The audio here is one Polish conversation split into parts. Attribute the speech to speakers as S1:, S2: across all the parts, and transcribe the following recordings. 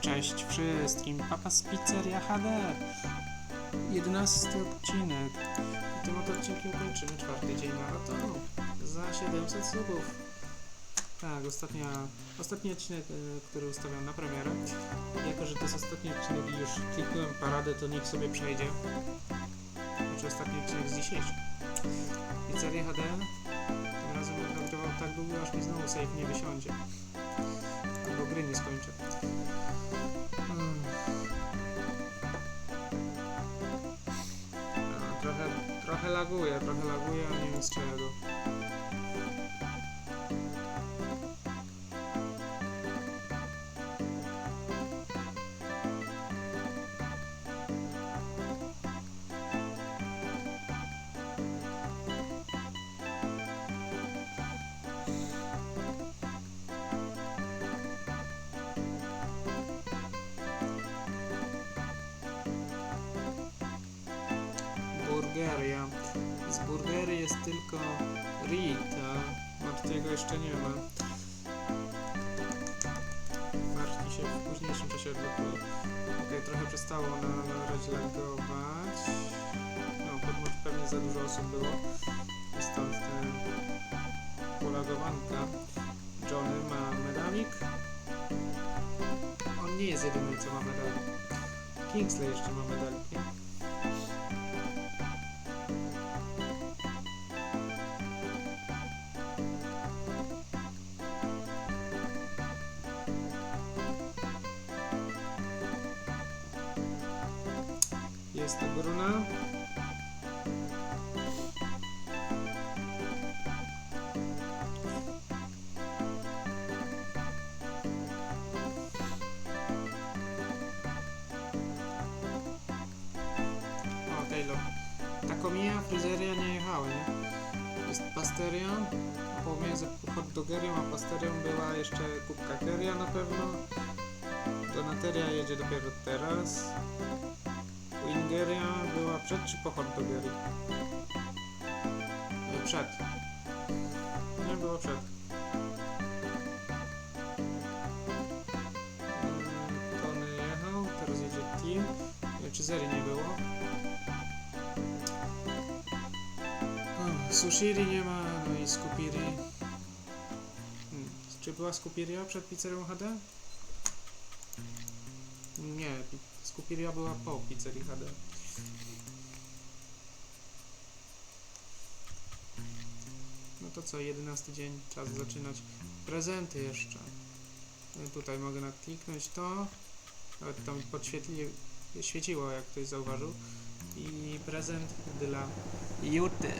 S1: Cześć wszystkim, Papa z Pizzeria HD. 11 odcinek. Tym oto odcinkiem kończymy czwarty dzień maratonu. Za 700 subów. Tak, ostatnia, ostatni odcinek, e, który ustawiam na premierę. Jako, że to jest ostatni odcinek i już kliknąłem paradę, to niech sobie przejdzie. Znaczy ostatni odcinek z dzisiejszy. Pizzeria HD. Tym razem będę tak długo, aż mi znowu save nie wysiądzie. Albo gry nie skończę. Hmm. A, trochę, trochę laguje, trochę laguje, a nie wiem z czego. Burgeria. Z burgery jest tylko Rita. Martiego jeszcze nie ma. Marti się w późniejszym czasie odblokuje. Okej, trochę przestało należeć lagować. No, pod mod pewnie za dużo osób było. Stąd ten polagowanka. Johnny ma medalik. On nie jest jedyny, co ma medalik. Kingsley jeszcze ma medalik, Jest to Bruna. O, Taylor. Takomiya, fryzeria nie jechały, nie? Jest pasteria. A pomiędzy hot dogerią a pasterią była jeszcze kubka na pewno. Donateria jedzie dopiero teraz. Wingeria była przed czy po hot dogerii? E, Przed. Nie, była przed. Mm, Tony jechał, teraz jedzie. Nie, Czy Zeri nie było? Sushiri nie ma, no i Skupiri. Hmm. Czy była Skupiria przed pizzerią HD? Nie, Skupiria była po pizzerii HD. No to co, 11 dzień, czas zaczynać. Prezenty jeszcze. No Tutaj mogę nakliknąć to. Nawet tam podświetli, świeciło, jak ktoś zauważył. I prezent dla Juty.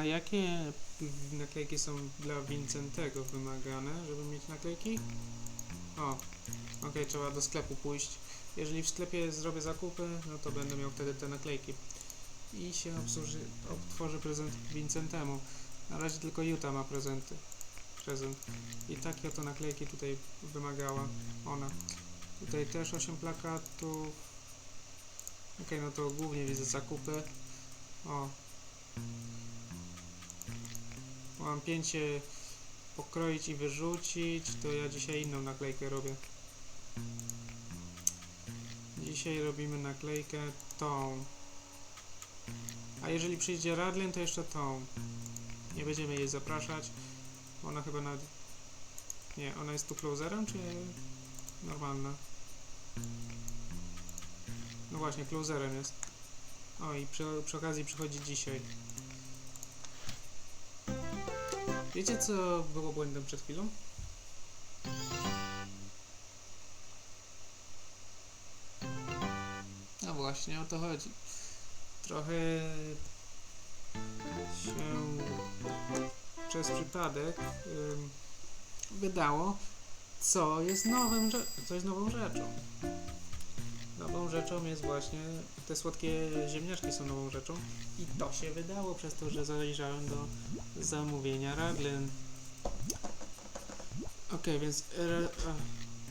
S1: A jakie naklejki są dla Vincentego wymagane, żeby mieć naklejki? O, okej, trzeba do sklepu pójść. Jeżeli w sklepie zrobię zakupy, no to będę miał wtedy te naklejki. I się obsłuży, otworzy prezent Vincentemu. Na razie tylko Juta ma prezenty. Prezent. I takie oto naklejki tutaj wymagała ona. Tutaj też 8 plakatów. Okej, no to głównie widzę zakupy. O, Mam pięcie pokroić i wyrzucić, to ja dzisiaj inną naklejkę robię. Dzisiaj robimy naklejkę tą. A jeżeli przyjdzie Radlin, to jeszcze tą. Nie będziemy jej zapraszać. Ona chyba na... Nie, ona jest tu closerem, czy normalna? No właśnie, closerem jest. O, i przy, przy okazji przychodzi dzisiaj. Wiecie, co było błędem przed chwilą? No właśnie, o to chodzi. Trochę się przez przypadek ym, wydało, co jest nowym, co jest nową rzeczą. Nową rzeczą jest właśnie, te słodkie ziemniaczki są nową rzeczą i to się wydało przez to, że zajrzałem do zamówienia Raglen. Okej, więc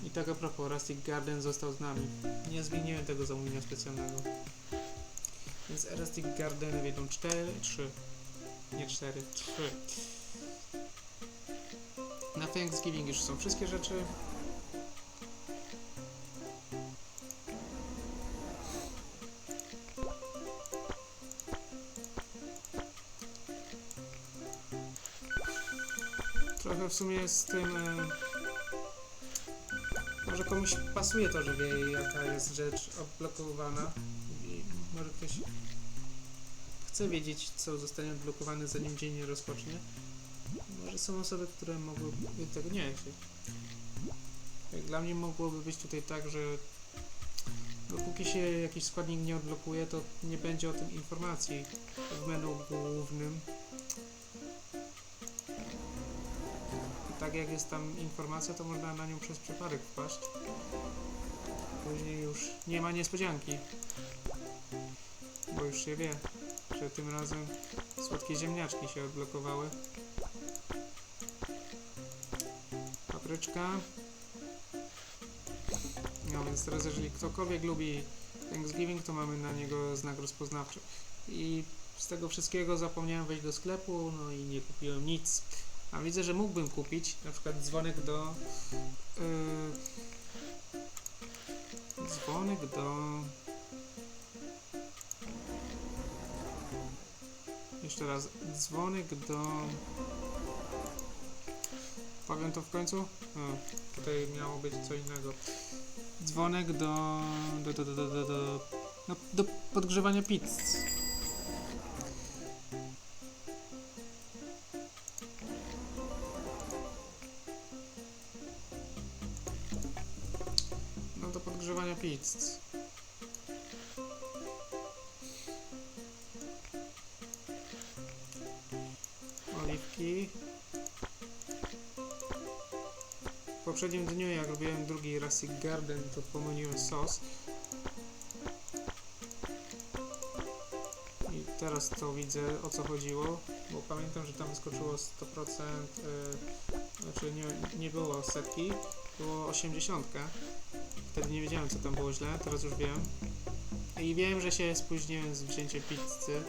S1: i tak a propos, Rustic Garden został z nami. Nie zmieniłem tego zamówienia specjalnego. Więc Rustic Garden wyjdą 4, 3. nie 4, 3. Na Thanksgiving już są wszystkie rzeczy. Trochę w sumie z tym. E, może komuś pasuje to, że wie jaka jest rzecz odblokowana. I może ktoś chce wiedzieć, co zostanie odblokowane zanim dzień nie rozpocznie. Może są osoby, które mogłyby tego nie chcieć. Jak Dla mnie mogłoby być tutaj tak, że dopóki się jakiś składnik nie odblokuje, to nie będzie o tym informacji w menu głównym. Tak jak jest tam informacja, to można na nią przez przypadek wpaść. Później już nie ma niespodzianki. Bo już się wie, że tym razem słodkie ziemniaczki się odblokowały. Papryczka. No więc teraz jeżeli ktokolwiek lubi Thanksgiving, to mamy na niego znak rozpoznawczy. I z tego wszystkiego zapomniałem wejść do sklepu, no i nie kupiłem nic. A widzę, że mógłbym kupić na przykład dzwonek do... Yy, dzwonek do... Jeszcze raz. Dzwonek do... Powiem to w końcu? O, tutaj miało być co innego. Dzwonek do... do, do, do, do, do, do, no, do podgrzewania pizz. W poprzednim dniu, jak robiłem drugi Rustic Garden, to pomyliłem sos. I teraz to widzę o co chodziło, bo pamiętam, że tam wyskoczyło 100%, yy, znaczy nie, nie było setki, było 80. Wtedy nie wiedziałem co tam było źle, teraz już wiem. I wiem, że się spóźniłem z wzięciem pizzy.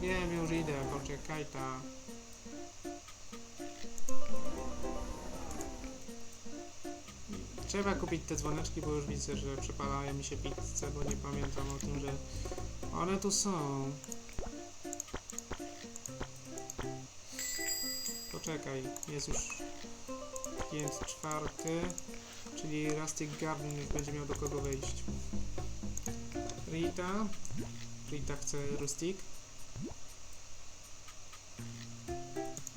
S1: Wiem, już idę, poczekaj ta. Trzeba kupić te dzwoneczki, bo już widzę, że przepalają mi się pizze, bo nie pamiętam o tym, że one tu są. Poczekaj, jest już klient czwarty, czyli Rustic Garden już będzie miał do kogo wejść. Rita, Rita chce Rustic.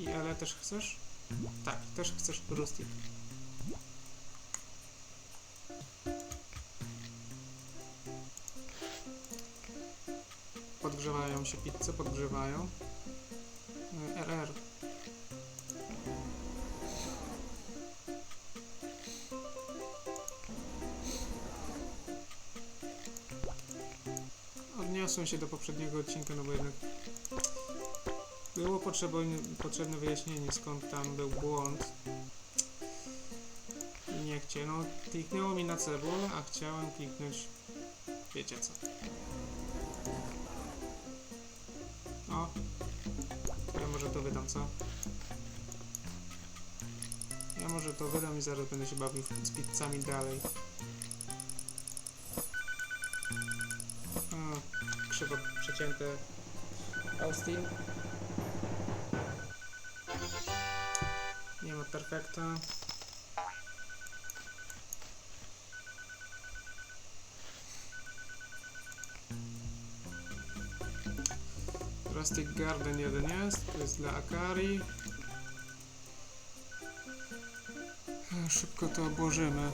S1: I Ale też chcesz? Tak, też chcesz Rustic. Podgrzewają się pizze, podgrzewają. RR. Odniosłem się do poprzedniego odcinka, no bo jednak było potrzebne, wyjaśnienie skąd tam był błąd. I nie chciałem, no kliknęło mi na cebulę, a chciałem kliknąć wiecie co. O, ja może to wydam, co? Ja może to wydam i zaraz będę się bawił z pizzami dalej. O, krzywo przecięte Austin. Perfekta. Rustic Garden jeden jest, to jest dla Akari. Szybko to obłożymy.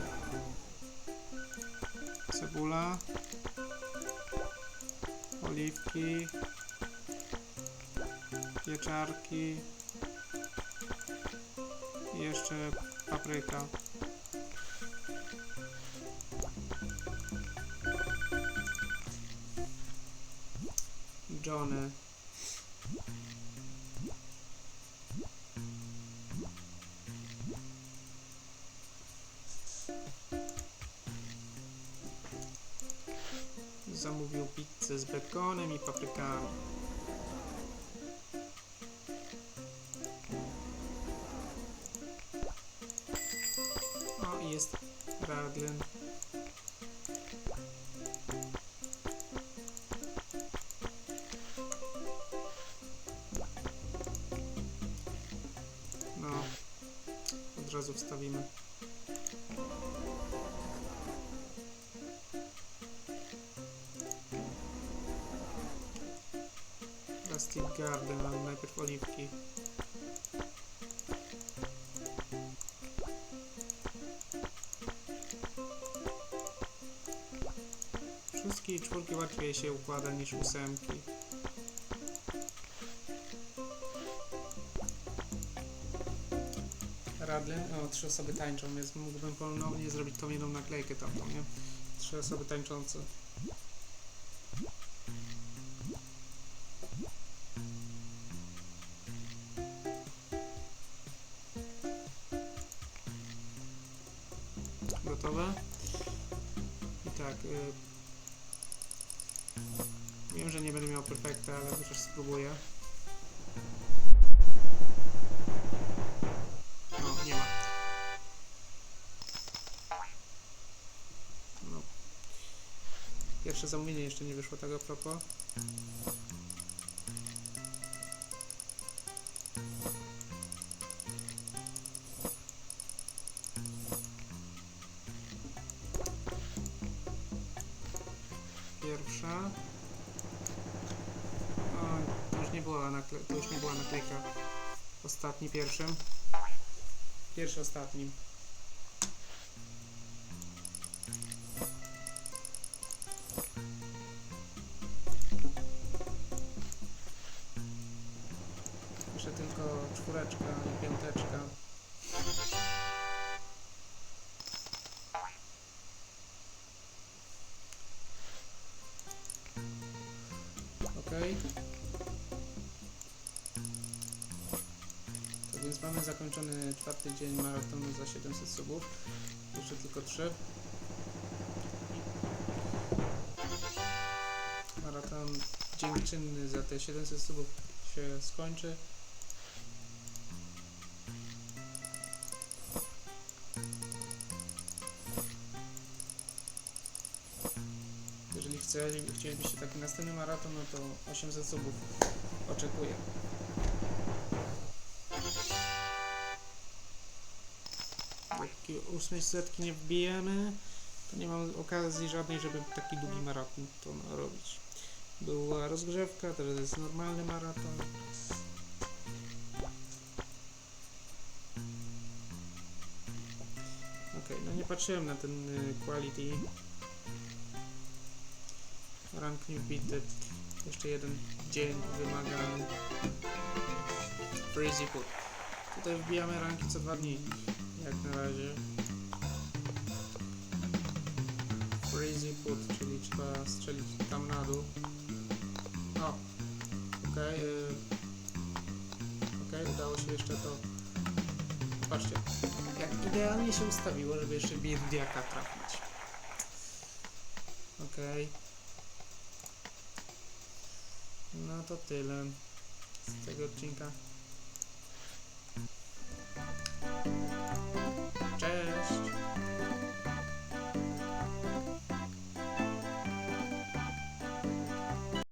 S1: Cebula. Oliwki. Pieczarki. Jeszcze papryka. Johnny. zamówił pizzę z bekonem i paprykami. Jest Raglen. No, od razu wstawimy. Rustic Garden, ale najpierw oliwki. I czwórki łatwiej się układa niż ósemki. Radlin, o, trzy osoby tańczą, więc mógłbym ponownie zrobić tą jedną naklejkę tamtą, nie? Trzy osoby tańczące. Gotowe? I tak. Y... Wiem, że nie będę miał perfekta, ale chociaż spróbuję. No, nie ma. No. Pierwsze zamówienie jeszcze nie wyszło tak a propos. Ostatni pierwszym. Pierwszy ostatnim. Jeszcze tylko czwóreczka i piąteczka. Okej. To więc mamy zakończony czwarty dzień maratonu za 700 subów. Jeszcze tylko trzy. Maraton dziękczynny za te 700 subów się skończy. Jeżeli chcieli, chcielibyście taki następny maraton, no to 800 subów oczekuję. Ósmej setki nie wbijemy, to nie mam okazji żadnej, żeby taki długi maraton to robić. Była rozgrzewka, teraz jest normalny maraton. Okej, no nie patrzyłem na ten y, quality. Rank nie wbity. Jeszcze jeden dzień wymagany. Freezy Food. Tutaj wbijamy ranki co dwa dni. Jak na razie. Freezy Food, czyli trzeba strzelić tam na dół. O, okej. y, okej, udało się jeszcze to. Patrzcie, jak idealnie się ustawiło, żeby jeszcze Birdiaka trafić. Okej. No to tyle z tego odcinka.